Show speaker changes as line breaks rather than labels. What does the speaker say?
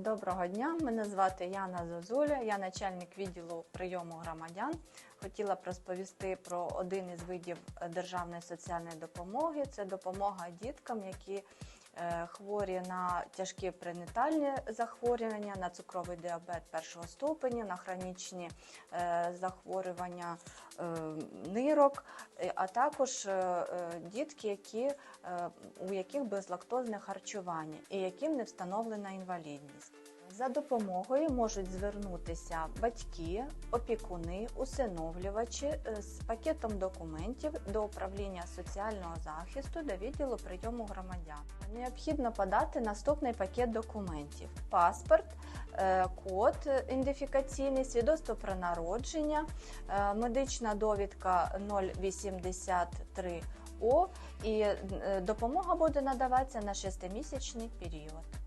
Доброго дня, мене звати Яна Зозуля, я начальник відділу прийому громадян. Хотіла б розповісти про один із видів державної соціальної допомоги. Це допомога діткам, які хворі на тяжкі пренатальні захворювання, на цукровий діабет першого ступеня, на хронічні е, захворювання е, нирок, е, а також е, е, дітки, які, е, у яких безлактозне харчування і яким не встановлена інвалідність. За допомогою можуть звернутися батьки, опікуни, усиновлювачі е, з пакетом документів до управління соціального захисту до відділу прийому громадян. Необхідно подати наступний пакет документів: паспорт, е, код ідентифікаційний, свідоцтво про народження, е, медична довідка 083 О і допомога буде надаватися на 6-місячний період.